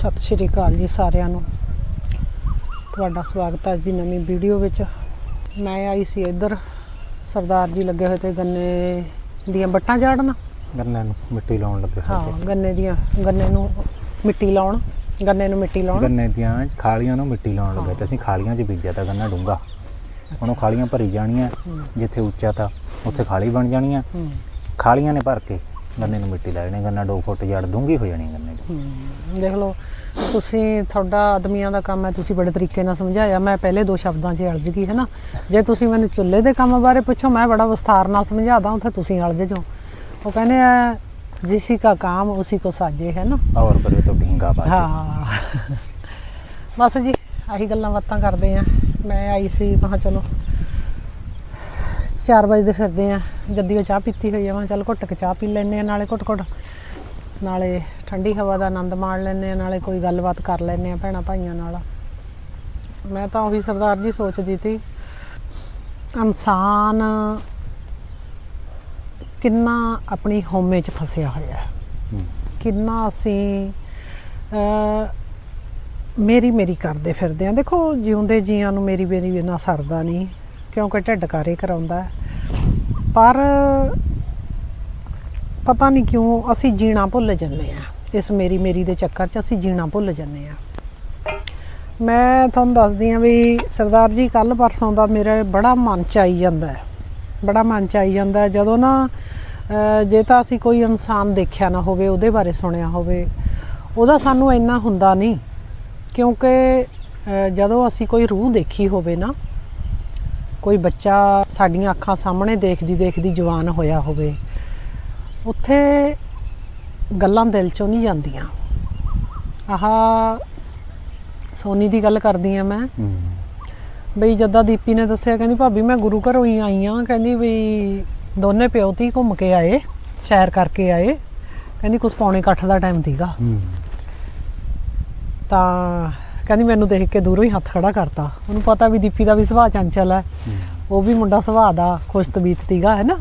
ਸਤਿ ਸ਼੍ਰੀ ਅਕਾਲ ਜੀ ਸਾਰਿਆਂ ਨੂੰ। ਤੁਹਾਡਾ ਸਵਾਗਤ ਹੈ ਅੱਜ ਦੀ ਨਵੀਂ ਵੀਡੀਓ ਵਿੱਚ। ਮੈਂ ਆਈ ਸੀ ਇੱਧਰ ਸਰਦਾਰ ਜੀ ਲੱਗੇ ਹੋਏ ਤੇ ਗੰਨੇ ਦੀਆਂ ਬੱਟਾਂ ਝਾੜਨ ਗੰਨੇ ਨੂੰ ਮਿੱਟੀ ਲਾਉਣ ਲੱਗੇ ਹਾਂ ਗੰਨੇ ਦੀਆਂ ਗੰਨੇ ਨੂੰ ਮਿੱਟੀ ਲਾਉਣ ਗੰਨੇ ਨੂੰ ਮਿੱਟੀ ਲਾਉਣ। ਗੰਨੇ ਦੀਆਂ ਖਾਲੀਆਂ ਨੂੰ ਮਿੱਟੀ ਲਾਉਣ ਲੱਗੇ ਤੇ ਅਸੀਂ ਖਾਲੀਆਂ 'ਚ ਬੀਜਿਆ ਤਾਂ ਗੰਨਾ ਡੂੰਗਾ ਹੁਣ ਉਹ ਖਾਲੀਆਂ ਭਰੀ ਜਾਣੀਆਂ। ਜਿੱਥੇ ਉੱਚਾ ਤਾਂ ਉੱਥੇ ਖਾਲੀ ਬਣ ਜਾਣੀਆਂ। ਹੂੰ, ਖਾਲੀਆਂ ਨੇ ਭਰ ਕੇ। ਗੰਨੇ ਨੂੰ ਮਿੱਟੀ ਲਾ ਲੈਣੀ ਗੰਨਾ 2 ਫੁੱਟ ਜੜ ਡੂੰਗੀ ਹੋ ਜਾਣੀ ਗੰਨੇ ਦੀ। ਹੂੰ। ਦੇਖ ਲਓ ਤੁਸੀਂ ਤੁਹਾਡਾ ਆਦਮੀਆਂ ਦਾ ਕੰਮ ਹੈ ਤੁਸੀਂ ਬੜੇ ਤਰੀਕੇ ਨਾਲ ਸਮਝਾਇਆ। ਮੈਂ ਪਹਿਲੇ ਦੋ ਸ਼ਬਦਾਂ 'ਚ ਅਲਝ ਗਈ ਹੈ ਨਾ ਜੇ ਤੁਸੀਂ ਮੈਨੂੰ ਚੁੱਲ੍ਹੇ ਦੇ ਕੰਮ ਬਾਰੇ ਪੁੱਛੋ ਮੈਂ ਬੜਾ ਵਿਸਥਾਰ ਨਾਲ ਸਮਝਾਦਾ ਉੱਥੇ ਤੁਸੀਂ ਅਲਝ ਜਾਓ। ਉਹ ਕਹਿੰਦੇ ਆ ਜਿਸੀ ਕਾ ਕੰਮ ਉਸੀ ਕੋ ਸਾਜੇ ਹੈ ਨਾ ਔਰ ਬਰੇ ਤੋਂ ਢੀਂਗਾ ਪਾ ਕੇ। ਹਾਂ। ਬਸ ਜੀ ਆਹੀ ਗੱਲਾਂ ਬਾਤਾਂ ਕਰਦੇ ਆ। ਮੈਂ ਆਈ ਸੀ ਮੈਂ ਕਿਹਾ ਚਲੋ 4 ਵਜੇ ਦੇ ਫਿਰਦੇ ਆ। ਜੱਦੀ ਉਹ ਚਾਹ ਪੀਤੀ ਹੋਈ ਆ ਮੈਂ ਚੱਲ ਘੁੱਟ ਕੇ ਚਾਹ ਪੀ ਲੈਨੇ ਆ ਨਾਲੇ ਘੁੱਟ ਘੁੱਟ ਨਾਲੇ ਠੰਡੀ ਹਵਾ ਦਾ ਆਨੰਦ ਮਾਣ ਲੈਨੇ ਆ ਨਾਲੇ ਕੋਈ ਗੱਲਬਾਤ ਕਰ ਲੈਨੇ ਆ ਭੈਣਾ ਭਾਈਆਂ ਨਾਲ ਮੈਂ ਤਾਂ ਉਹੀ ਸਰਦਾਰ ਜੀ ਸੋਚਦੀ ਸੀ ਇਨਸਾਨ ਕਿੰਨਾ ਆਪਣੀ ਹਉਮੈ 'ਚ ਫਸਿਆ ਹੋਇਆ ਹੈ। ਕਿੰਨਾ ਅਸੀਂ ਮੇਰੀ ਮੇਰੀ ਕਰਦੇ ਫਿਰਦੇ ਆ ਦੇਖੋ ਜਿਉਂਦੇ ਜੀਆਂ ਨੂੰ ਮੇਰੀ ਮੇਰੀ ਬਿਨਾ ਸਰਦਾ ਨਹੀਂ ਕਿਉਂਕਿ ਢਿੱਡ ਕਾਰੇ ਕਰਾਉਂਦਾ ਹੈ। ਪਰ ਪਤਾ ਨਹੀਂ ਕਿਉਂ ਅਸੀਂ ਜੀਣਾ ਭੁੱਲ ਜੰਨੇ ਆ ਇਸ ਮੇਰੀ ਮੇਰੀ ਦੇ ਚੱਕਰ 'ਚ ਅਸੀਂ ਜੀਣਾ ਭੁੱਲ ਜੰਨੇ ਆ ਮੈਂ ਤੁਹਾਨੂੰ ਦੱਸਦੀ ਆ ਵੀ ਸਰਦਾਰ ਜੀ ਕੱਲ ਪਰਸੋਂ ਦਾ ਮੇਰੇ ਬੜਾ ਮਨ ਚ ਆਈ ਜਾਂਦਾ ਬੜਾ ਮਨ ਚ ਆਈ ਜਾਂਦਾ ਜਦੋਂ ਨਾ ਜੇ ਤਾਂ ਅਸੀਂ ਕੋਈ ਇਨਸਾਨ ਦੇਖਿਆ ਨਾ ਹੋਵੇ, ਉਹਦੇ ਬਾਰੇ ਸੁਣਿਆ ਹੋਵੇ, ਉਹਦਾ ਸਾਨੂੰ ਇੰਨਾ ਹੁੰਦਾ ਨਹੀਂ। ਕਿਉਂਕਿ ਜਦੋਂ ਅਸੀਂ ਕੋਈ ਰੂਹ ਦੇਖੀ ਹੋਵੇ ਨਾ ਕੋਈ ਬੱਚਾ ਸਾਡੀਆਂ ਅੱਖਾਂ ਸਾਹਮਣੇ ਦੇਖਦੀ ਦੇਖਦੀ ਜਵਾਨ ਹੋਇਆ ਹੋਵੇ ਉੱਥੇ ਗੱਲਾਂ ਦਿਲ ਚੋਂ ਨਹੀਂ ਜਾਂਦੀਆਂ। ਆਹ ਸੋਨੀ ਦੀ ਗੱਲ ਕਰਦੀ ਆ ਮੈਂ। ਬਈ ਜੱਦਾ ਦੀਪੀ ਨੇ ਦੱਸਿਆ ਕਹਿੰਦੀ ਭਾਬੀ ਮੈਂ ਗੁਰੂ ਘਰੋਂ ਹੀ ਆਈ ਆ ਕਹਿੰਦੀ ਵੀ ਦੋਨੇ ਪਿਓ ਧੀ ਘੁੰਮ ਕੇ ਆਏ ਸੈਰ ਕਰਕੇ ਆਏ। ਕਹਿੰਦੀ ਕੁਛ ਪੌਣੇ ਇਕੱਠ ਦਾ ਟਾਈਮ ਸੀਗਾ। ਤਾਂ ਕਹਿੰਦੀ ਮੈਨੂੰ ਦੇਖ ਕੇ ਦੂਰੋਂ ਹੀ ਹੱਥ ਖੜਾ ਕਰਤਾ। ਉਹਨੂੰ ਪਤਾ ਵੀ ਦੀਪੀ ਦਾ ਵੀ ਸੁਭਾਅ ਚੰਚਲ ਹੈ। ਉਹ ਵੀ ਮੁੰਡਾ ਸੁਭਾਅ ਦਾ ਖੁਸ਼ ਤਬੀਤ ਸੀਗਾ ਹੈ ਨਾ?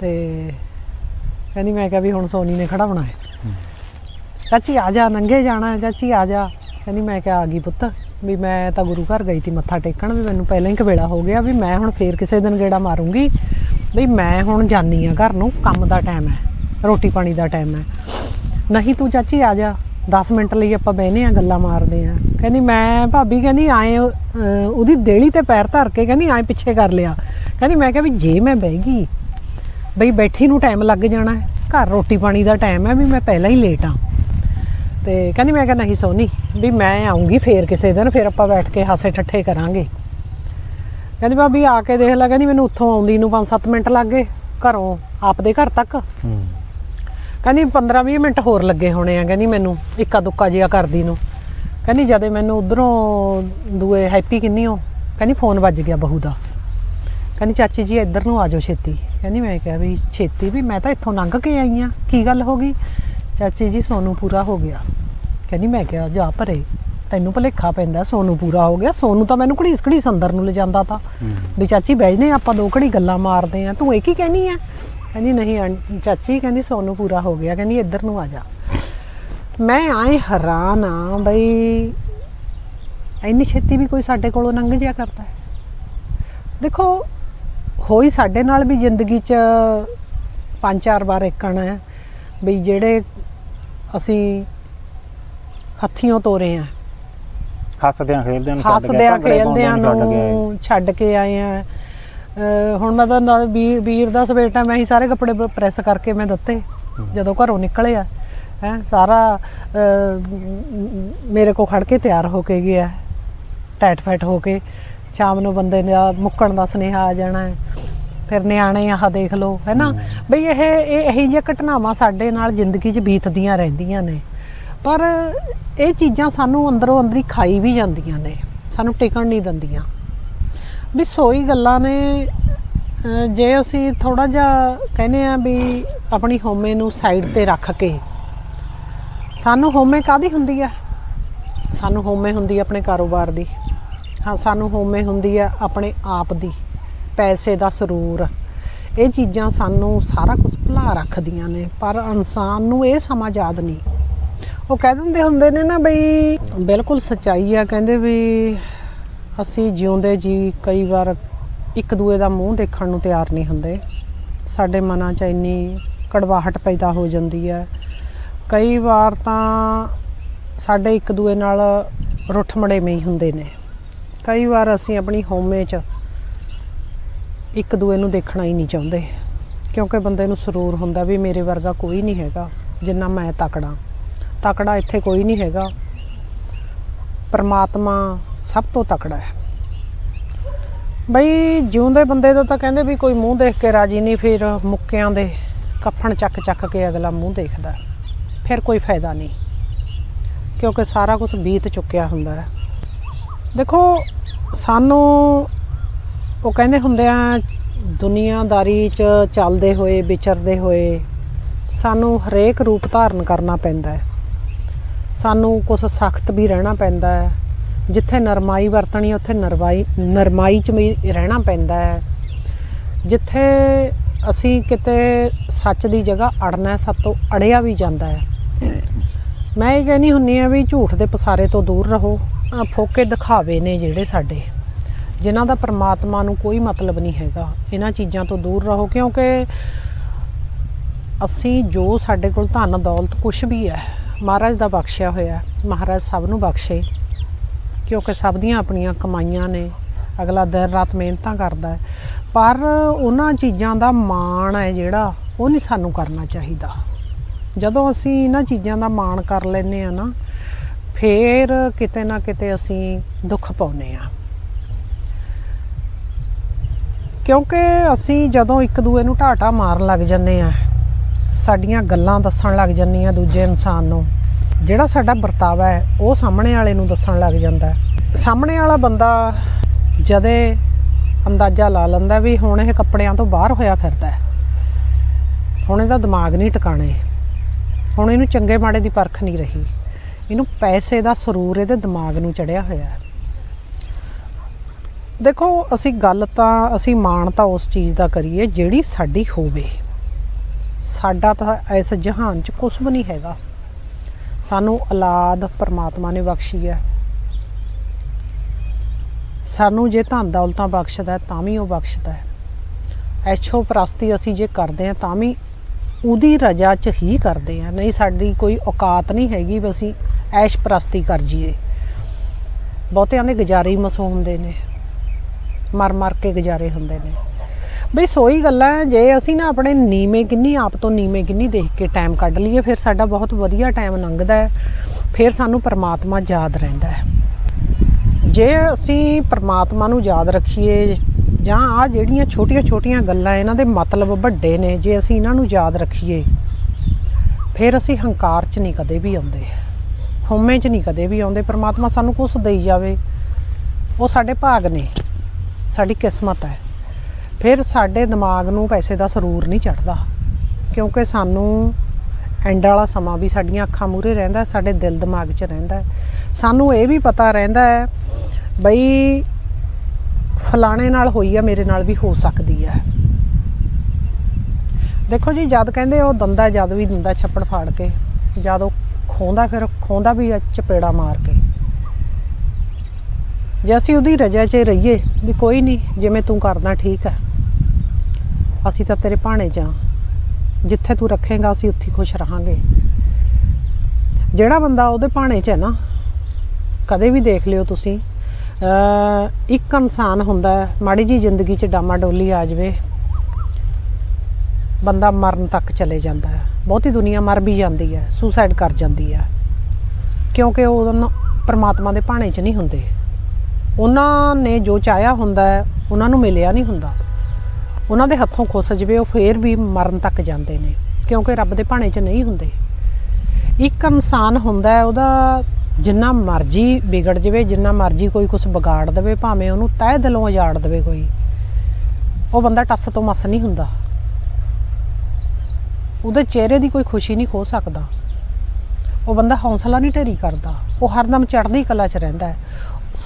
ਤੇ ਕਹਿੰਦੀ ਮੈਂ ਕਿਹਾ ਵੀ ਹੁਣ ਸੋਨੀ ਨੇ ਖੜਾ ਬਣਾਇਆ। ਚਾਚੀ ਆ ਜਾ ਨੰਗੇ ਜਾਣਾ ਚਾਚੀ ਆ ਜਾ। ਕਹਿੰਦੀ ਮੈਂ ਕਿਹਾ ਆ ਗਈ ਪੁੱਤ। ਵੀ ਮੈਂ ਤਾਂ ਗੁਰੂ ਘਰ ਗਈ ਸੀ ਮੱਥਾ ਟੇਕਣ ਵੀ ਮੈਨੂੰ ਪਹਿਲਾਂ ਹੀ ਕਵੇਲਾ ਹੋ ਗਿਆ ਵੀ ਮੈਂ ਹੁਣ ਫੇਰ ਕਿਸੇ ਦਿਨ ਗੇੜਾ ਮਾਰੂੰਗੀ। ਵੀ ਮੈਂ ਹੁਣ ਜਾਨੀ ਆ ਘਰ ਨੂੰ ਕੰਮ ਦਾ ਟਾਈਮ ਹੈ ਰੋਟੀ ਪਾਣੀ ਦਾ ਟਾਈਮ ਹੈ। ਨਹੀਂ ਤੂੰ ਚਾਚੀ ਆ ਜਾ। 10 ਮਿੰਟ ਲਈ ਆਪਾਂ ਬਹਿਨੇ ਆ, ਗੱਲਾਂ ਮਾਰਦੇ ਆ। ਕਹਿੰਦੀ ਮੈਂ, ਭਾਬੀ ਕਹਿੰਦੀ ਆਏ ਉਹਦੀ ਦੇਲੀ ਤੇ ਪੈਰ ਧਰ ਕੇ ਕਹਿੰਦੀ ਆਏ ਪਿੱਛੇ ਕਰ ਲਿਆ। ਕਹਿੰਦੀ ਮੈਂ ਕਿਹਾ ਵੀ ਜੇ ਮੈਂ ਬਹਿ ਗਈ, ਬਈ ਬੈਠੀ ਨੂੰ ਟਾਈਮ ਲੱਗ ਜਾਣਾ ਹੈ। ਘਰ ਰੋਟੀ ਪਾਣੀ ਦਾ ਟਾਈਮ ਹੈ ਵੀ ਮੈਂ ਪਹਿਲਾਂ ਹੀ ਲੇਟ ਆ ਤੇ ਕਹਿੰਦੀ ਮੈਂ ਕਿਹਾ ਨਹੀਂ ਸੋਨੀ, ਵੀ ਮੈਂ ਆਉਂਗੀ ਫੇਰ ਕਿਸੇ ਦਿਨ, ਫੇਰ ਆਪਾਂ ਬੈਠ ਕੇ ਹਾਸੇ ਠੱਠੇ ਕਰਾਂਗੇ। ਕਹਿੰਦੀ ਭਾਬੀ ਆ ਕੇ ਦੇਖ ਲੈ, ਕਹਿੰਦੀ ਮੈਨੂੰ ਉੱਥੋਂ ਆਉਂਦੀ ਨੂੰ 5-7 ਮਿੰਟ ਲੱਗ ਗਏ, ਘਰੋਂ, ਆਪਦੇ ਘਰ ਤੱਕ। ਕਹਿੰਦੀ 15-20 ਮਿੰਟ ਹੋਰ ਲੱਗੇ ਹੋਣੇ ਆ ਕਹਿੰਦੀ ਮੈਨੂੰ ਇੱਕਾ ਦੁੱਕਾ ਜਿਹਾ ਕਰਦੀ ਨੂੰ। ਕਹਿੰਦੀ ਜਦੇ ਮੈਨੂੰ ਉਧਰੋਂ ਦੂਏ ਹੈਪੀ ਕਿੰਨੀ ਹੋ ਕਹਿੰਦੀ ਫੋਨ ਵੱਜ ਗਿਆ ਬਹੂ ਦਾ। ਕਹਿੰਦੀ ਚਾਚੀ ਜੀ ਇੱਧਰ ਨੂੰ ਆ ਜਾਓ ਛੇਤੀ। ਕਹਿੰਦੀ ਮੈਂ ਕਿਹਾ ਵੀ ਛੇਤੀ ਵੀ ਮੈਂ ਤਾਂ ਇੱਥੋਂ ਲੰਘ ਕੇ ਆਈ ਆ। ਕੀ ਗੱਲ ਹੋ ਗਈ? ਚਾਚੀ ਜੀ ਸੋਨੂੰ ਪੂਰਾ ਹੋ ਗਿਆ। ਕਹਿੰਦੀ ਮੈਂ ਕਿਹਾ ਜਾ ਭਰੇ ਤੈਨੂੰ ਭੁਲੇਖਾ ਪੈਂਦਾ ਸੋਨੂੰ ਪੂਰਾ ਹੋ ਗਿਆ। ਸੋਨੂੰ ਤਾਂ ਮੈਨੂੰ ਘੜੀਸ ਘੜੀਸ ਅੰਦਰ ਨੂੰ ਲਿਜਾਂਦਾ ਤਾ। ਹੂੰ। ਵੀ ਚਾਚੀ ਬੈਜਨੇ ਆਪਾਂ ਦੋ ਘੜੀ ਗੱਲਾਂ ਮਾਰਦੇ ਆ। ਤੂੰ ਇਹ ਕੀ ਕਹਿਨੀ ਆ? ਕਹਿੰਦੀ ਨਹੀਂ ਆਂ- ਚਾਚੀ ਕਹਿੰਦੀ ਸੋਨੂੰ ਪੂਰਾ ਹੋ ਗਿਆ। ਕਹਿੰਦੀ ਇੱਧਰ ਨੂੰ ਆ ਜਾ। ਮੈਂ ਆਏ ਹੈਰਾਨ ਆ ਬਈ ਇੰਨੀ ਛੇਤੀ ਵੀ ਕੋਈ ਸਾਡੇ ਕੋਲੋਂ ਲੰਘ ਜਿਆ ਕਰਦਾ ਹੈ। ਦੇਖੋ ਹੋਈ ਸਾਡੇ ਨਾਲ ਵੀ ਜ਼ਿੰਦਗੀ 'ਚ ਪੰਜ ਚਾਰ ਵਾਰ ਇੱਕਣ ਹੈ ਬਈ ਜਿਹੜੇ ਅਸੀਂ ਹੱਥੀਂ ਤੋਰੇ ਆ। ਹੱਸਦਿਆਂ ਖੇਡਦਿਆਂ ਨੂੰ ਛੱਡ ਕੇ ਹੱਸਦਿਆਂ ਭੰਗੜੇ ਖੇਲਦਿਆਂ ਪਾਉਂਦਿਆਂ ਨੂੰ ਛੱਡ ਕੇ ਆਏ। ਨੂੰ ਛੱਡ ਕੇ ਆਏ ਆ। ਹੁਣ ਮੈਂ ਤਾਂ ਨਾਲ ਵੀਰ ਵੀਰ ਦਾ ਸਵੇਟਾ ਮੈਂ ਹੀ ਸਾਰੇ ਕੱਪੜੇ ਪ੍ਰੈਸ ਕਰਕੇ ਮੈਂ ਦਿੱਤੇ, ਜਦੋਂ ਘਰੋਂ ਨਿਕਲੇ ਆ। ਹੈ, ਸਾਰਾ ਮੇਰੇ ਕੋ ਖੜ ਕੇ ਤਿਆਰ ਹੋ ਕੇ ਗਿਆ। ਟੈਟ ਫੈਟ ਹੋ ਕੇ, ਸ਼ਾਮ ਨੂੰ ਬੰਦੇ ਦਾ ਮੁੱਕਣ ਦਾ ਸੁਨੇਹਾ ਆ ਜਾਣਾ ਹੈ। ਫਿਰ ਨਿਆਣੇ ਆਹ ਦੇਖ ਲਓ ਹੈ ਨਾ ਬਈ ਇਹ ਇਹ ਇਹੀ ਜਿਹੀਆਂ ਘਟਨਾਵਾਂ ਸਾਡੇ ਨਾਲ ਜ਼ਿੰਦਗੀ 'ਚ ਬੀਤਦੀਆਂ ਰਹਿੰਦੀਆਂ ਨੇ। ਪਰ ਇਹ ਚੀਜ਼ਾਂ ਸਾਨੂੰ ਅੰਦਰੋਂ ਅੰਦਰੀ ਖਾਈ ਵੀ ਜਾਂਦੀਆਂ ਨੇ। ਸਾਨੂੰ ਟਿਕਣ ਨਹੀਂ ਦਿੰਦੀਆਂ। ਵੀ ਸੋਈ ਗੱਲਾਂ ਨੇ ਜੇ ਅਸੀਂ ਥੋੜਾ ਜਿਹਾ ਕਹਿੰਦੇ ਆ ਵੀ ਆਪਣੀ ਹੋਮੇ ਨੂੰ ਸਾਈਡ ਤੇ ਰੱਖ ਕੇ, ਸਾਨੂੰ ਹੋਮੇ ਕਾਦੀ ਹੁੰਦੀ ਆ? ਸਾਨੂੰ ਹੋਮੇ ਹੁੰਦੀ ਆ ਆਪਣੇ ਕਾਰੋਬਾਰ ਦੀ। ਹਾਂ, ਸਾਨੂੰ ਹੋਮੇ ਹੁੰਦੀ ਆ ਆਪਣੇ ਆਪ ਦੀ, ਪੈਸੇ ਦਾ ਸਰੂਰ। ਇਹ ਚੀਜ਼ਾਂ ਸਾਨੂੰ ਸਾਰਾ ਕੁਝ ਭੁਲਾ ਰੱਖਦੀਆਂ ਨੇ, ਪਰ ਇਨਸਾਨ ਨੂੰ ਇਹ ਸਮਾਂ ਯਾਦ ਨਹੀਂ। ਉਹ ਕਹਿ ਦਿੰਦੇ ਹੁੰਦੇ ਨੇ ਨਾ ਬਈ, ਬਿਲਕੁਲ ਸੱਚਾਈ ਆ, ਕਹਿੰਦੇ ਵੀ ਅਸੀਂ ਜਿਉਂਦੇ ਜੀ ਕਈ ਵਾਰ ਇੱਕ ਦੂਏ ਦਾ ਮੂੰਹ ਦੇਖਣ ਨੂੰ ਤਿਆਰ ਨਹੀਂ ਹੁੰਦੇ। ਸਾਡੇ ਮਨਾਂ 'ਚ ਇੰਨੀ ਕੜਵਾਹਟ ਪੈਦਾ ਹੋ ਜਾਂਦੀ ਹੈ। ਕਈ ਵਾਰ ਤਾਂ ਸਾਡੇ ਇੱਕ ਦੂਏ ਨਾਲ ਰੁੱਠ ਮੜੇਵੇਂ ਹੀ ਹੁੰਦੇ ਨੇ। ਕਈ ਵਾਰ ਅਸੀਂ ਆਪਣੀ ਹੋਮੇ 'ਚ ਇੱਕ ਦੂਏ ਨੂੰ ਦੇਖਣਾ ਹੀ ਨਹੀਂ ਚਾਹੁੰਦੇ। ਕਿਉਂਕਿ ਬੰਦੇ ਨੂੰ ਸਰੂਰ ਹੁੰਦਾ ਵੀ ਮੇਰੇ ਵਰਗਾ ਕੋਈ ਨਹੀਂ ਹੈਗਾ ਜਿੰਨਾ ਮੈਂ ਤਕੜਾ। ਤਕੜਾ ਇੱਥੇ ਕੋਈ ਨਹੀਂ ਹੈਗਾ। ਪਰਮਾਤਮਾ ਸਭ ਤੋਂ ਤਕੜਾ ਹੈ। ਬਈ ਜਿਉਂਦੇ ਬੰਦੇ ਦਾ ਤਾਂ ਕਹਿੰਦੇ ਵੀ ਕੋਈ ਮੂੰਹ ਦੇਖ ਕੇ ਰਾਜੀ ਨਹੀਂ, ਫਿਰ ਮੁੱਕਿਆਂ ਦੇ ਕੱਫਣ ਚੱਕ ਚੱਕ ਕੇ ਅਗਲਾ ਮੂੰਹ ਦੇਖਦਾ ਫਿਰ ਕੋਈ ਫਾਇਦਾ ਨਹੀਂ, ਕਿਉਂਕਿ ਸਾਰਾ ਕੁਝ ਬੀਤ ਚੁੱਕਿਆ ਹੁੰਦਾ ਹੈ। ਦੇਖੋ, ਸਾਨੂੰ ਉਹ ਕਹਿੰਦੇ ਹੁੰਦੇ ਆ, ਦੁਨੀਆਦਾਰੀ 'ਚ ਚੱਲਦੇ ਹੋਏ, ਵਿਚਰਦੇ ਹੋਏ ਸਾਨੂੰ ਹਰੇਕ ਰੂਪ ਧਾਰਨ ਕਰਨਾ ਪੈਂਦਾ ਹੈ। ਸਾਨੂੰ ਕੁਝ ਸਖਤ ਵੀ ਰਹਿਣਾ ਪੈਂਦਾ ਹੈ। ਜਿੱਥੇ ਨਰਮਾਈ ਵਰਤਣੀ, ਉੱਥੇ ਨਰਵਾਈ ਨਰਮਾਈ 'ਚ ਵੀ ਰਹਿਣਾ ਪੈਂਦਾ ਹੈ। ਜਿੱਥੇ ਅਸੀਂ ਕਿਤੇ ਸੱਚ ਦੀ ਜਗ੍ਹਾ ਅੜਨਾ ਸਭ ਤੋਂ ਅੜਿਆ ਵੀ ਜਾਂਦਾ ਹੈ। ਮੈਂ ਇਹ ਕਹਿੰਦੀ ਹੁੰਨੀ ਆ ਵੀ ਝੂਠ ਦੇ ਪਸਾਰੇ ਤੋਂ ਦੂਰ ਰਹੋ ਫੋਕੇ ਦਿਖਾਵੇ ਨੇ ਜਿਹੜੇ ਸਾਡੇ। ਜਿਨ੍ਹਾਂ ਦਾ ਪ੍ਰਮਾਤਮਾ ਨੂੰ ਕੋਈ ਮਤਲਬ ਨਹੀਂ ਹੈਗਾ। ਇਹਨਾਂ ਚੀਜ਼ਾਂ ਤੋਂ ਦੂਰ ਰਹੋ, ਕਿਉਂਕਿ ਅਸੀਂ ਜੋ ਸਾਡੇ ਕੋਲ ਧਨ, ਦੌਲਤ ਕੁਝ ਵੀ ਹੈ, ਮਹਾਰਾਜ ਦਾ ਬਖਸ਼ਿਆ ਹੋਇਆ ਮਹਾਰਾਜ ਸਭ ਨੂੰ ਬਖਸ਼ੇ। ਕਿਉਂਕਿ ਸਭ ਦੀਆਂ ਆਪਣੀਆਂ ਕਮਾਈਆਂ ਨੇ, ਅਗਲਾ ਦਿਨ ਰਾਤ ਮਿਹਨਤਾਂ ਕਰਦਾ ਹੈ। ਪਰ ਉਹਨਾਂ ਚੀਜ਼ਾਂ ਦਾ ਮਾਣ ਹੈ ਜਿਹੜਾ, ਉਹ ਨਹੀਂ ਸਾਨੂੰ ਕਰਨਾ ਚਾਹੀਦਾ। ਜਦੋਂ ਅਸੀਂ ਇਹਨਾਂ ਚੀਜ਼ਾਂ ਦਾ ਮਾਣ ਕਰ ਲੈਨੇ ਆ ਨਾ, ਫੇਰ ਕਿਤੇ ਨਾ ਕਿਤੇ ਅਸੀਂ ਦੁੱਖ ਪਾਉਨੇ ਆ ਕਿਉਂਕਿ ਅਸੀਂ ਜਦੋਂ ਇੱਕ ਦੂਏ ਨੂੰ ਢਾਟਾ ਮਾਰਨ ਲੱਗ ਜੰਨੇ ਆ ਸਾਡੀਆਂ ਗੱਲਾਂ ਦੱਸਣ ਲੱਗ ਜੰਨੀਆਂ ਦੂਜੇ ਇਨਸਾਨ ਨੂੰ ਜਿਹੜਾ ਸਾਡਾ ਵਰਤਾਵਾ ਹੈ, ਉਹ ਸਾਹਮਣੇ ਵਾਲੇ ਨੂੰ ਦੱਸਣ ਲੱਗ ਜਾਂਦਾ ਸਾਹਮਣੇ ਵਾਲਾ ਬੰਦਾ ਜਦੇ ਅੰਦਾਜ਼ਾ ਲਾ ਲੈਂਦਾ ਵੀ ਹੁਣ ਇਹ ਕੱਪੜਿਆਂ ਤੋਂ ਬਾਹਰ ਹੋਇਆ ਫਿਰਦਾ ਹੈ। ਹੁਣ ਇਹਦਾ ਦਿਮਾਗ ਨਹੀਂ ਟਿਕਾਣੇ। ਹੁਣ ਇਹਨੂੰ ਚੰਗੇ ਮਾੜੇ ਦੀ ਪਰਖ ਨਹੀਂ ਰਹੀ। ਇਹਨੂੰ ਪੈਸੇ ਦਾ ਸਰੂਰ ਇਹਦੇ ਦਿਮਾਗ ਨੂੰ ਚੜਿਆ ਹੋਇਆ ਹੈ। ਦੇਖੋ, ਅਸੀਂ ਗੱਲ ਤਾਂ, ਅਸੀਂ ਮਾਣ ਤਾਂ ਉਸ ਚੀਜ਼ ਦਾ ਕਰੀਏ ਜਿਹੜੀ ਸਾਡੀ ਹੋਵੇ। ਸਾਡਾ ਤਾਂ ਇਸ ਜਹਾਨ 'ਚ ਕੁਝ ਵੀ ਨਹੀਂ ਹੈਗਾ। ਸਾਨੂੰ ਔਲਾਦ ਪਰਮਾਤਮਾ ਨੇ ਬਖਸ਼ੀ ਹੈ। ਸਾਨੂੰ ਜੇ ਧਨ ਦੌਲਤਾਂ ਬਖਸ਼ਦਾ ਹੈ, ਤਾਂ ਵੀ ਉਹ ਬਖਸ਼ਦਾ ਹੈ। ਐਸ਼ੋ ਪ੍ਰਸਤੀ ਅਸੀਂ ਜੇ ਕਰਦੇ ਹਾਂ ਤਾਂ ਵੀ ਉਹਦੀ ਰਜਾ 'ਚ ਹੀ ਕਰਦੇ ਹਾਂ। ਨਹੀਂ ਸਾਡੀ ਕੋਈ ਔਕਾਤ ਨਹੀਂ ਹੈਗੀ ਵੀ ਅਸੀਂ ਐਸ਼ ਪ੍ਰਸਤੀ ਕਰ ਜੀਏ ਬਹੁਤਿਆਂ ਦੇ ਗੁਜ਼ਾਰੇ ਹੀ ਮਸੋ ਹੁੰਦੇ ਨੇ। ਮਰ ਮਰ ਕੇ ਗੁਜ਼ਾਰੇ ਹੁੰਦੇ ਨੇ। ਬਈ ਸੋਈ ਗੱਲਾਂ ਜੇ ਅਸੀਂ ਨਾ ਆਪਣੇ ਨੀਵੇਂ ਕਿੰਨੀ, ਆਪ ਤੋਂ ਨੀਵੇਂ ਕਿੰਨੀ ਦੇਖ ਕੇ ਟਾਈਮ ਕੱਢ ਲਈਏ, ਫਿਰ ਸਾਡਾ ਬਹੁਤ ਵਧੀਆ ਟਾਈਮ ਲੰਘਦਾ ਹੈ, ਫਿਰ ਸਾਨੂੰ ਪਰਮਾਤਮਾ ਯਾਦ ਰਹਿੰਦਾ ਹੈ। ਜੇ ਅਸੀਂ ਪਰਮਾਤਮਾ ਨੂੰ ਯਾਦ ਰੱਖੀਏ, ਜਾਂ ਆ ਜਿਹੜੀਆਂ ਛੋਟੀਆਂ-ਛੋਟੀਆਂ ਗੱਲਾਂ ਇਹਨਾਂ ਦੇ ਮਤਲਬ ਵੱਡੇ ਨੇ, ਜੇ ਅਸੀਂ ਇਹਨਾਂ ਨੂੰ ਯਾਦ ਰੱਖੀਏ, ਫਿਰ ਅਸੀਂ ਹੰਕਾਰ 'ਚ ਨਹੀਂ ਕਦੇ ਵੀ ਆਉਂਦੇ, ਹਉਮੈ 'ਚ ਨਹੀਂ ਕਦੇ ਵੀ ਆਉਂਦੇ, ਪਰਮਾਤਮਾ ਸਾਨੂੰ ਕੁਛ ਦੇਈ ਜਾਵੇ, ਉਹ ਸਾਡੇ ਭਾਗ ਨੇ, ਸਾਡੀ ਕਿਸਮਤ ਹੈ। ਫਿਰ ਸਾਡੇ ਦਿਮਾਗ ਨੂੰ ਪੈਸੇ ਦਾ ਸਰੂਰ ਨਹੀਂ ਚੜਦਾ ਕਿਉਂਕਿ ਸਾਨੂੰ ਐਂਡ ਵਾਲਾ ਸਮਾਂ ਵੀ ਸਾਡੀਆਂ ਅੱਖਾਂ ਮੂਹਰੇ ਰਹਿੰਦਾ, ਸਾਡੇ ਦਿਲ ਦਿਮਾਗ 'ਚ ਰਹਿੰਦਾ ਸਾਨੂੰ ਇਹ ਵੀ ਪਤਾ ਰਹਿੰਦਾ ਹੈ, ਬਈ ਫਲਾਣੇ ਨਾਲ ਹੋਈ ਆ, ਮੇਰੇ ਨਾਲ ਵੀ ਹੋ ਸਕਦੀ ਹੈ ਦੇਖੋ ਜੀ, ਜਦ ਕਹਿੰਦੇ ਉਹ ਦੰਦਾ, ਜਦ ਵੀ ਦਿੰਦਾ ਛੱਪੜ ਫਾੜ ਕੇ, ਜਦ ਉਹ ਖੋਂਦਾ ਫਿਰ ਖੋਂਦਾ ਵੀ ਆ ਚਪੇੜਾ ਮਾਰ ਕੇ। ਜੇ ਅਸੀਂ ਉਹਦੀ ਰਜਾ 'ਚ ਰਹੀਏ ਵੀ ਕੋਈ ਨਹੀਂ, ਜਿਵੇਂ ਤੂੰ ਕਰਦਾ ਠੀਕ ਹੈ ਅਸੀਂ ਤਾਂ ਤੇਰੇ ਭਾਣੇ 'ਚ ਹਾਂ ਜਿੱਥੇ ਤੂੰ ਰੱਖੇਗਾ, ਅਸੀਂ ਉੱਥੇ ਖੁਸ਼ ਰਹਾਂਗੇ। ਜਿਹੜਾ ਬੰਦਾ ਉਹਦੇ ਭਾਣੇ 'ਚ ਹੈ ਨਾ, ਕਦੇ ਵੀ ਦੇਖ ਲਿਓ ਤੁਸੀਂ ਇੱਕ ਇਨਸਾਨ ਹੁੰਦਾ ਮਾੜੀ ਜੀ ਜ਼ਿੰਦਗੀ 'ਚ ਡਾਮਾ ਡੋਲੀ ਆ ਜਾਵੇ, ਬੰਦਾ ਮਰਨ ਤੱਕ ਚਲੇ ਜਾਂਦਾ ਹੈ। ਬਹੁਤੀ ਦੁਨੀਆ ਮਰ ਵੀ ਜਾਂਦੀ ਹੈ ਸੁਸਾਈਡ ਕਰ ਜਾਂਦੀ ਹੈ। ਕਿਉਂਕਿ ਉਹ ਪਰਮਾਤਮਾ ਦੇ ਭਾਣੇ 'ਚ ਨਹੀਂ ਹੁੰਦੇ। ਉਹਨਾਂ ਨੇ ਜੋ ਚਾਹਿਆ ਹੁੰਦਾ ਉਹਨਾਂ ਨੂੰ ਮਿਲਿਆ ਨਹੀਂ ਹੁੰਦਾ। ਉਹਨਾਂ ਦੇ ਹੱਥੋਂ ਖੁੱਸ ਜਵੇ, ਉਹ ਫੇਰ ਵੀ ਮਰਨ ਤੱਕ ਜਾਂਦੇ ਨੇ, ਕਿਉਂਕਿ ਰੱਬ ਦੇ ਭਾਣੇ 'ਚ ਨਹੀਂ ਹੁੰਦੇ। ਇੱਕ ਇਨਸਾਨ ਹੁੰਦਾ ਹੈ, ਉਹਦਾ ਜਿੰਨਾ ਮਰਜ਼ੀ ਵਿਗੜ ਜਵੇ, ਜਿੰਨਾ ਮਰਜ਼ੀ ਕੋਈ ਕੁਝ ਵਿਗਾੜ ਦੇਵੇ, ਭਾਵੇਂ ਉਹਨੂੰ ਤਹਿ ਦਿਲੋਂ ਉਜਾੜ ਦੇਵੇ ਕੋਈ, ਉਹ ਬੰਦਾ ਟੱਸ ਤੋਂ ਮਸ ਨਹੀਂ ਹੁੰਦਾ। ਉਹਦੇ ਚਿਹਰੇ ਦੀ ਕੋਈ ਖੁਸ਼ੀ ਨਹੀਂ ਖੋ ਸਕਦਾ। ਉਹ ਬੰਦਾ ਹੌਸਲਾ ਨਹੀਂ ਢੇਰੀ ਕਰਦਾ। ਉਹ ਹਰਦਮ ਚੜ੍ਹਦੀ ਕਲਾ 'ਚ ਰਹਿੰਦਾ ਹੈ।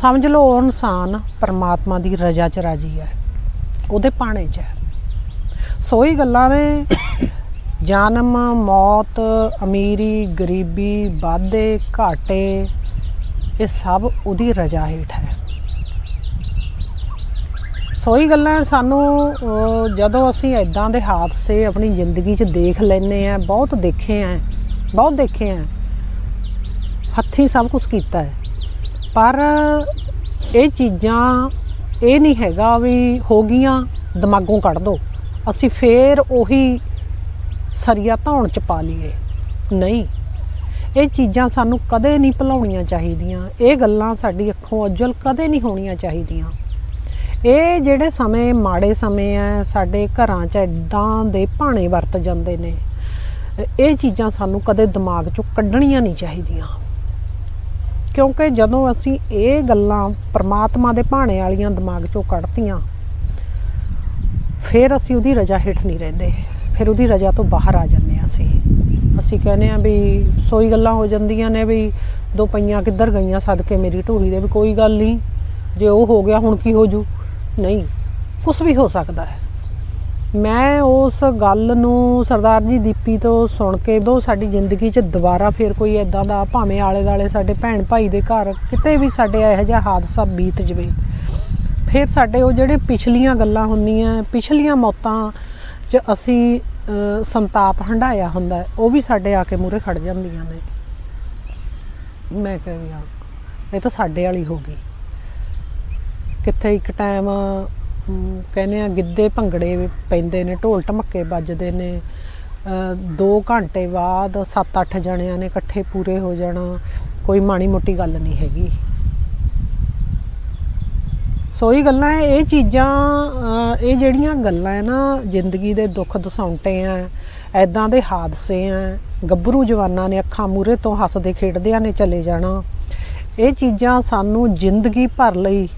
ਸਮਝ ਲਓ, ਉਹ ਇਨਸਾਨ ਪਰਮਾਤਮਾ ਦੀ ਰਜ਼ਾ 'ਚ ਰਾਜੀ ਹੈ। ਉਹਦੇ ਪਾਣੇ 'ਚ ਹੈ। ਸੋਈ ਗੱਲਾਂ ਨੇ ਜਨਮ, ਮੌਤ, ਅਮੀਰੀ, ਗਰੀਬੀ, ਵਾਧੇ, ਘਾਟੇ, ਇਹ ਸਭ ਉਹਦੀ ਰਜ਼ਾ ਹੇਠ ਹੈ। ਸੋਈ ਗੱਲਾਂ ਸਾਨੂੰ ਜਦੋਂ ਅਸੀਂ ਐਦਾਂ ਦੇ ਹਾਦਸੇ ਆਪਣੀ ਜ਼ਿੰਦਗੀ 'ਚ ਦੇਖ ਲੈਨੇ ਆ ਬਹੁਤ ਦੇਖੇ ਆ ਬਹੁਤ ਦੇਖੇ ਆ ਹੱਥੀਂ ਸਭ ਕੁਝ ਕੀਤਾ ਹੈ। ਪਰ ਇਹ ਚੀਜ਼ਾਂ ਇਹ ਨਹੀਂ ਹੈਗਾ ਵੀ ਹੋ ਗਈਆਂ, ਦਿਮਾਗੋਂ ਕੱਢ ਦੋ। ਅਸੀਂ ਫੇਰ ਉਹੀ ਸਰੀਆ ਧੌਣ ਚ ਪਾ ਲਈਏ। ਨਹੀਂ, ਇਹ ਚੀਜ਼ਾਂ ਸਾਨੂੰ ਕਦੇ ਨਹੀਂ ਭੁਲਾਉਣੀਆਂ ਚਾਹੀਦੀਆਂ। ਇਹ ਗੱਲਾਂ ਸਾਡੀ ਅੱਖੋਂ ਅੱਜਲ ਕਦੇ ਨਹੀਂ ਹੋਣੀਆਂ ਚਾਹੀਦੀਆਂ। ਇਹ ਜਿਹੜੇ ਸਮੇਂ ਮਾੜੇ ਸਮੇਂ ਆ ਸਾਡੇ ਘਰਾਂ 'ਚ ਇਦਾਂ ਦੇ ਭਾਣੇ ਵਰਤ ਜਾਂਦੇ ਨੇ। ਇਹ ਚੀਜ਼ਾਂ ਸਾਨੂੰ ਕਦੇ ਦਿਮਾਗ 'ਚੋਂ ਕੱਢਣੀਆਂ ਨਹੀਂ ਚਾਹੀਦੀਆਂ। ਕਿਉਂਕਿ ਜਦੋਂ ਅਸੀਂ ਇਹ ਗੱਲਾਂ ਪ੍ਰਮਾਤਮਾ ਦੇ ਭਾਣੇ ਵਾਲੀਆਂ ਦਿਮਾਗ 'ਚੋਂ ਕੱਢਤੀਆਂ, ਫਿਰ ਅਸੀਂ ਉਹਦੀ ਰਜਾ ਹੇਠ ਨਹੀਂ ਰਹਿੰਦੇ। ਫਿਰ ਉਹਦੀ ਰਜਾ ਤੋਂ ਬਾਹਰ ਆ ਜਾਂਦੇ ਹਾਂ ਅਸੀਂ। ਅਸੀਂ ਕਹਿੰਦੇ ਆ ਵੀ ਸੋਈ ਗੱਲਾਂ ਹੋ ਜਾਂਦੀਆਂ ਨੇ ਵੀ ਦੋ ਪਈਆਂ ਕਿੱਧਰ ਗਈਆਂ ਸਦਕੇ ਮੇਰੀ ਢੋਹੀ ਦੇ ਵੀ ਕੋਈ ਗੱਲ ਨਹੀਂ, ਜੇ ਉਹ ਹੋ ਗਿਆ ਹੁਣ ਕੀ ਹੋ ਜੂ? ਨਹੀਂ ਕੁਝ ਵੀ ਹੋ ਸਕਦਾ ਹੈ। ਮੈਂ ਉਸ ਗੱਲ ਨੂੰ ਸਰਦਾਰ ਜੀ ਦੀਪੀ ਤੋਂ ਸੁਣ ਕੇ ਦੋ ਸਾਡੀ ਜ਼ਿੰਦਗੀ 'ਚ ਦੁਬਾਰਾ ਫਿਰ ਕੋਈ ਐਦਾਂ ਦਾ ਭਾਵੇਂ ਆਲੇ ਦਾਲੇ ਸਾਡੇ ਭੈਣ ਭਾਈ ਦੇ ਘਰ ਕਿਤੇ ਵੀ ਸਾਡੇ ਇਹੋ ਜਿਹਾ ਹਾਦਸਾ ਬੀਤ ਜਵੇ। ਫਿਰ ਸਾਡੇ ਉਹ ਜਿਹੜੇ ਪਿਛਲੀਆਂ ਗੱਲਾਂ ਹੁੰਦੀਆਂ, ਪਿਛਲੀਆਂ ਮੌਤਾਂ 'ਚ ਅਸੀਂ ਸੰਤਾਪ ਹੰਡਾਇਆ ਹੁੰਦਾ ਉਹ ਵੀ ਸਾਡੇ ਆ ਕੇ ਮੂਰੇ ਖੜ ਜਾਂਦੀਆਂ ਨੇ। ਮੈਂ ਕਹਿੰਦੀ ਹਾਂ, ਇਹ ਤਾਂ ਸਾਡੇ ਵਾਲੀ ਹੋ ਗਈ। ਕਿੱਥੇ ਇੱਕ ਟਾਈਮ ਕਹਿੰਦੇ ਆ ਗਿੱਧੇ ਭੰਗੜੇ ਪੈਂਦੇ ਨੇ ਢੋਲ ਢਮੱਕੇ ਵੱਜਦੇ ਨੇ। 2 ਘੰਟੇ ਬਾਅਦ 7-8 ਜਣਿਆਂ ਨੇ ਇਕੱਠੇ ਪੂਰੇ ਹੋ ਜਾਣਾ ਕੋਈ ਮਾੜੀ ਮੋਟੀ ਗੱਲ ਨਹੀਂ ਹੈਗੀ। ਸੋ ਇਹ ਗੱਲਾਂ ਹੈ, ਇਹ ਚੀਜ਼ਾਂ ਇਹ ਜਿਹੜੀਆਂ ਗੱਲਾਂ ਹੈ ਨਾ ਜ਼ਿੰਦਗੀ ਦੇ ਦੁੱਖ ਦਸਾਉਂਟੇ ਆ ਐਦਾਂ ਦੇ ਹਾਦਸੇ ਆ ਗੱਭਰੂ ਜਵਾਨਾਂ ਨੇ ਅੱਖਾਂ ਮੂਰੇ ਤੋਂ ਹੱਸਦੇ ਖੇਡਦਿਆਂ ਨੇ ਚਲੇ ਜਾਣਾ। ਇਹ ਚੀਜ਼ਾਂ ਸਾਨੂੰ ਜ਼ਿੰਦਗੀ ਭਰ ਲਈ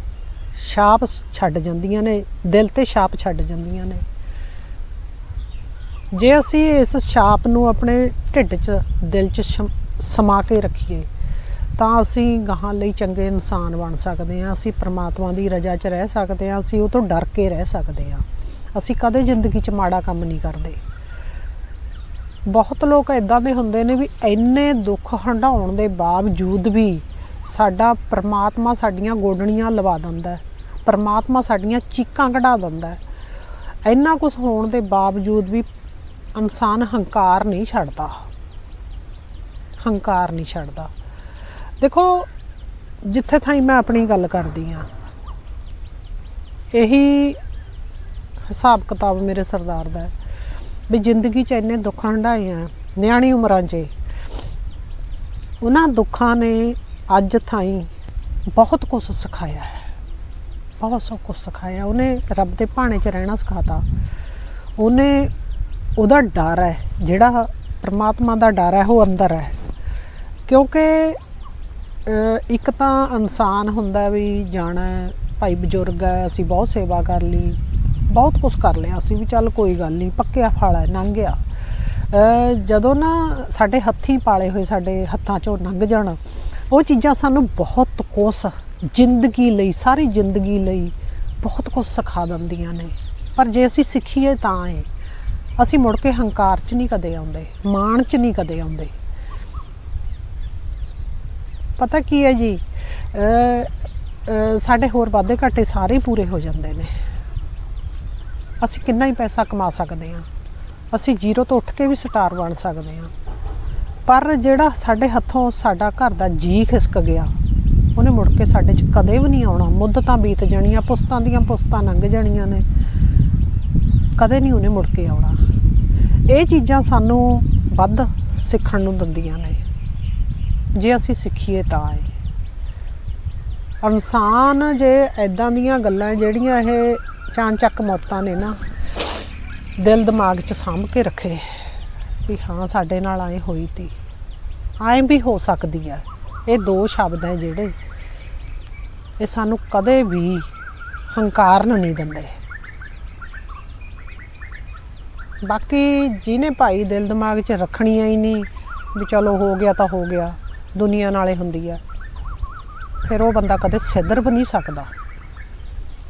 ਛਾਪ ਛੱਡ ਜਾਂਦੀਆਂ ਨੇ, ਦਿਲ ਤੇ ਛਾਪ ਛੱਡ ਜਾਂਦੀਆਂ ਨੇ। ਜੇ ਅਸੀਂ ਇਸ ਛਾਪ ਨੂੰ ਆਪਣੇ ਢਿੱਡ 'ਚ, ਦਿਲ 'ਚ ਸ਼ਮ- ਸਮਾ ਕੇ ਰੱਖੀਏ, ਤਾਂ ਅਸੀਂ ਗਾਹਾਂ ਲਈ ਚੰਗੇ ਇਨਸਾਨ ਬਣ ਸਕਦੇ ਹਾਂ, ਅਸੀਂ ਪਰਮਾਤਮਾ ਦੀ ਰਜ਼ਾ 'ਚ ਰਹਿ ਸਕਦੇ ਹਾਂ, ਅਸੀਂ ਉਹ ਤੋਂ ਡਰ ਕੇ ਰਹਿ ਸਕਦੇ ਹਾਂ। ਅਸੀਂ ਕਦੇ ਜ਼ਿੰਦਗੀ 'ਚ ਮਾੜਾ ਕੰਮ ਨਹੀਂ ਕਰਦੇ। ਬਹੁਤ ਲੋਕ ਇਦਾਂ ਦੇ ਹੁੰਦੇ ਨੇ ਵੀ ਇੰਨੇ ਦੁੱਖ ਹੰਢਾਉਣ ਦੇ ਬਾਵਜੂਦ ਵੀ ਸਾਡਾ ਪਰਮਾਤਮਾ ਸਾਡੀਆਂ ਗੋਡਣੀਆਂ ਲਵਾ ਦਿੰਦਾ ਪਰਮਾਤਮਾ ਸਾਡੀਆਂ ਚੀਕਾਂ ਕਢਾ ਦਿੰਦਾ ਇੰਨਾ ਕੁਝ ਹੋਣ ਦੇ ਬਾਵਜੂਦ ਵੀ ਇਨਸਾਨ ਹੰਕਾਰ ਨਹੀਂ ਛੱਡਦਾ। ਹੰਕਾਰ ਨਹੀਂ ਛੱਡਦਾ। ਦੇਖੋ, ਜਿੱਥੇ ਥਾਈ ਮੈਂ ਆਪਣੀ ਗੱਲ ਕਰਦੀ ਆ ਇਹੀ ਹਿਸਾਬ ਕਿਤਾਬ ਮੇਰੇ ਸਰਦਾਰ ਦਾ ਵੀ ਜ਼ਿੰਦਗੀ 'ਚ ਇੰਨੇ ਦੁੱਖ ਹੰਢਾਏ ਆ, ਨਿਆਣੀ ਉਮਰਾਂ 'ਚ। ਉਹਨਾਂ ਦੁੱਖਾਂ ਨੇ ਅੱਜ ਥਾਈ ਬਹੁਤ ਕੁਝ ਸਿਖਾਇਆ ਹੈ। ਬਹੁਤ ਸਭ ਕੁਝ ਸਿਖਾਇਆ। ਉਹਨੇ ਰੱਬ ਦੇ ਭਾਣੇ 'ਚ ਰਹਿਣਾ ਸਿਖਾਤਾ। ਉਹਨੇ ਉਹਦਾ ਡਰ ਹੈ, ਜਿਹੜਾ ਪਰਮਾਤਮਾ ਦਾ ਡਰ ਹੈ, ਉਹ ਅੰਦਰ ਹੈ। ਕਿਉਂਕਿ ਇੱਕ ਤਾਂ ਇਨਸਾਨ ਹੁੰਦਾ ਵੀ ਜਾਣਾ ਭਾਈ ਬਜ਼ੁਰਗ ਹੈ, ਅਸੀਂ ਬਹੁਤ ਸੇਵਾ ਕਰ ਲਈ, ਬਹੁਤ ਕੁਝ ਕਰ ਲਿਆ। ਅਸੀਂ ਵੀ ਚੱਲ ਕੋਈ ਗੱਲ ਨਹੀਂ, ਪੱਕਿਆ ਫਲ ਹੈ, ਲੰਘ ਗਿਆ। ਜਦੋਂ ਨਾ ਸਾਡੇ ਹੱਥੀਂ ਪਾਲੇ ਹੋਏ, ਸਾਡੇ ਹੱਥਾਂ 'ਚੋਂ ਲੰਘ ਜਾਣ ਉਹ ਚੀਜ਼ਾਂ ਸਾਨੂੰ ਬਹੁਤ ਕੁਛ ਜ਼ਿੰਦਗੀ ਲਈ, ਸਾਰੀ ਜ਼ਿੰਦਗੀ ਲਈ ਬਹੁਤ ਕੁਝ ਸਿਖਾ ਦਿੰਦੀਆਂ ਨੇ। ਪਰ ਜੇ ਅਸੀਂ ਸਿੱਖੀਏ ਤਾਂ ਹੈ ਅਸੀਂ ਮੁੜ ਕੇ ਹੰਕਾਰ 'ਚ ਨਹੀਂ ਕਦੇ ਆਉਂਦੇ, ਮਾਣ 'ਚ ਨਹੀਂ ਕਦੇ ਆਉਂਦੇ। ਪਤਾ ਕੀ ਹੈ ਜੀ? ਸਾਡੇ ਹੋਰ ਵਾਧੇ ਘਾਟੇ ਸਾਰੇ ਪੂਰੇ ਹੋ ਜਾਂਦੇ ਨੇ। ਅਸੀਂ ਕਿੰਨਾ ਹੀ ਪੈਸਾ ਕਮਾ ਸਕਦੇ ਹਾਂ। ਅਸੀਂ ਜ਼ੀਰੋ ਤੋਂ ਉੱਠ ਕੇ ਵੀ ਸਟਾਰ ਬਣ ਸਕਦੇ ਹਾਂ। ਪਰ ਜਿਹੜਾ ਸਾਡੇ ਹੱਥੋਂ ਸਾਡਾ ਘਰ ਦਾ ਜੀ ਖਿਸਕ ਗਿਆ, ਉਹਨੇ ਮੁੜ ਕੇ ਸਾਡੇ 'ਚ ਕਦੇ ਵੀ ਨਹੀਂ ਆਉਣਾ। ਮੁੱਦਤਾਂ ਬੀਤ ਜਾਣੀਆਂ, ਪੁਸਤਾਂ ਦੀਆਂ ਪੁਸਤਾਂ ਲੰਘ ਜਾਣੀਆਂ ਨੇ। ਕਦੇ ਨਹੀਂ ਉਹਨੇ ਮੁੜ ਕੇ ਆਉਣਾ। ਇਹ ਚੀਜ਼ਾਂ ਸਾਨੂੰ ਵੱਧ ਸਿੱਖਣ ਨੂੰ ਦਿੰਦੀਆਂ ਨੇ। ਜੇ ਅਸੀਂ ਸਿੱਖੀਏ ਤਾਂ ਹੈ ਇਨਸਾਨ ਜੇ ਐਦਾਂ ਦੀਆਂ ਗੱਲਾਂ, ਜਿਹੜੀਆਂ ਇਹ ਚਾਂਚੱਕ ਮੌਤਾਂ ਨੇ ਨਾ, ਦਿਲ ਦਿਮਾਗ 'ਚ ਸਾਂਭ ਕੇ ਰੱਖੇ। ਵੀ ਹਾਂ, ਸਾਡੇ ਨਾਲ ਐ ਹੋਈ ਤੀ। ਐਂ ਵੀ ਹੋ ਸਕਦੀ ਹੈ ਇਹ ਦੋ ਸ਼ਬਦ ਹੈ ਜਿਹੜੇ ਇਹ ਸਾਨੂੰ ਕਦੇ ਵੀ ਹੰਕਾਰਨ ਨਹੀਂ ਦਿੰਦੇ। ਬਾਕੀ ਜਿਹਨੇ ਭਾਈ ਦਿਲ ਦਿਮਾਗ 'ਚ ਰੱਖਣੀਆਂ ਹੀ ਨਹੀਂ, ਵੀ ਚਲੋ ਹੋ ਗਿਆ ਤਾਂ ਹੋ ਗਿਆ, ਦੁਨੀਆ ਨਾਲੇ ਹੁੰਦੀ ਆ ਫਿਰ ਉਹ ਬੰਦਾ ਕਦੇ ਸਿੱਧਰ ਵੀ ਨਹੀਂ ਸਕਦਾ।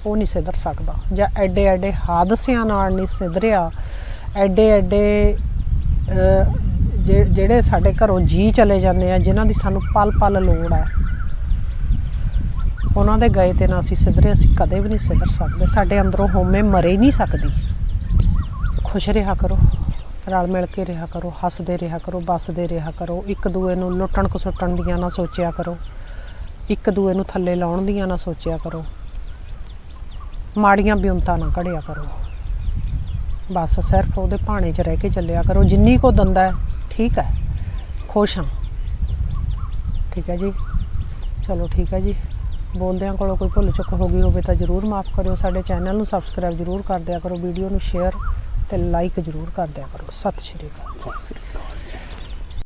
ਉਹ ਨਹੀਂ ਸਿੱਧਰ ਸਕਦਾ। ਜਾਂ ਐਡੇ ਐਡੇ ਹਾਦਸਿਆਂ ਨਾਲ ਨਹੀਂ ਸਿੱਧਰਿਆ। ਐਡੇ ਐਡੇ ਜਿਹੜੇ ਸਾਡੇ ਘਰੋਂ ਜੀ ਚਲੇ ਜਾਂਦੇ ਆ, ਜਿਨ੍ਹਾਂ ਦੀ ਸਾਨੂੰ ਪਲ ਪਲ ਲੋੜ ਹੈ ਉਹਨਾਂ ਦੇ ਗਏ ਤੇ ਨਾ ਅਸੀਂ ਸਿੱਧਰੇ, ਅਸੀਂ ਕਦੇ ਵੀ ਨਹੀਂ ਸਿੱਧਰ ਸਕਦੇ। ਸਾਡੇ ਅੰਦਰੋਂ ਹੋਮੇ ਮਰੇ ਨਹੀਂ ਸਕਦੀ। ਖੁਸ਼ ਰਿਹਾ ਕਰੋ, ਰਲ ਮਿਲ ਕੇ ਰਿਹਾ ਕਰੋ, ਹੱਸਦੇ ਰਿਹਾ ਕਰੋ ਵੱਸਦੇ ਰਿਹਾ ਕਰੋ, ਇੱਕ ਦੂਏ ਨੂੰ ਲੁੱਟਣ ਖਸੁੱਟਣ ਦੀਆਂ ਨਾ ਸੋਚਿਆ ਕਰੋ, ਇੱਕ ਦੂਏ ਨੂੰ ਥੱਲੇ ਲਾਉਣ ਦੀਆਂ ਨਾ ਸੋਚਿਆ ਕਰੋ। ਮਾੜੀਆਂ ਬਿਉਂਤਾਂ ਨਾ ਘੜਿਆ ਕਰੋ। ਬਸ ਸਿਰਫ ਉਹਦੇ ਭਾਣੇ 'ਚ ਰਹਿ ਕੇ ਚੱਲਿਆ ਕਰੋ, ਜਿੰਨੀ ਕੋ ਦੰਦਾ ਹੈ, ਠੀਕ ਹੈ। ਖੁਸ਼ ਹਾਂ। ਠੀਕ ਹੈ ਜੀ। ਚਲੋ ਠੀਕ ਹੈ ਜੀ। ਬੋਲਦਿਆਂ ਕੋਲੋਂ ਕੋਈ ਭੁੱਲ ਚੁੱਕ ਹੋ ਗਈ ਹੋਵੇ ਤਾਂ ਜਰੂਰ ਮਾਫ ਕਰਿਓ। ਸਾਡੇ ਚੈਨਲ ਨੂੰ ਸਬਸਕ੍ਰਾਈਬ ਜਰੂਰ ਕਰ ਦਿਆ ਕਰੋ ਵੀਡੀਓ ਨੂੰ ਸ਼ੇਅਰ ਤੇ ਲਾਈਕ ਜਰੂਰ ਕਰ ਦਿਆ ਕਰੋ। ਸਤਿ ਸ਼੍ਰੀ ਅਕਾਲ। ਸਤਿ ਸ੍ਰੀ ਅਕਾਲ।